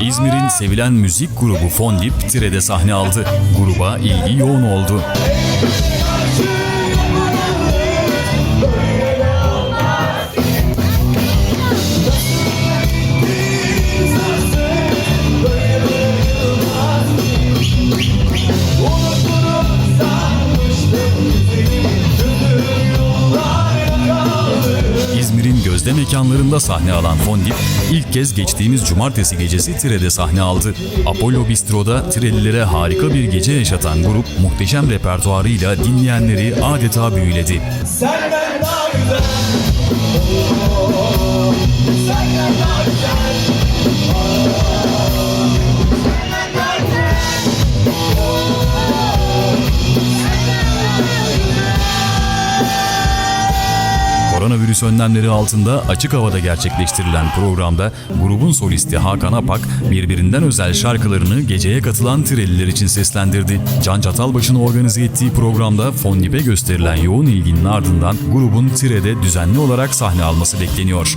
İzmir'in sevilen müzik grubu Fondip Tire'de sahne aldı. Gruba ilgi yoğun oldu. Gözde mekanlarında sahne alan Fondip ilk kez geçtiğimiz cumartesi gecesi Tire'de sahne aldı. Apollo Bistro'da Tirelilere harika bir gece yaşatan grup muhteşem repertuarıyla dinleyenleri adeta büyüledi. Senden daha güzel Senden daha güzel Koronavirüs önlemleri altında açık havada gerçekleştirilen programda grubun solisti Hakan Apak birbirinden özel şarkılarını geceye katılan Tireliler için seslendirdi. Can Çatalbaş'ın organize ettiği programda Fondip'e gösterilen yoğun ilginin ardından grubun Tire'de düzenli olarak sahne alması bekleniyor.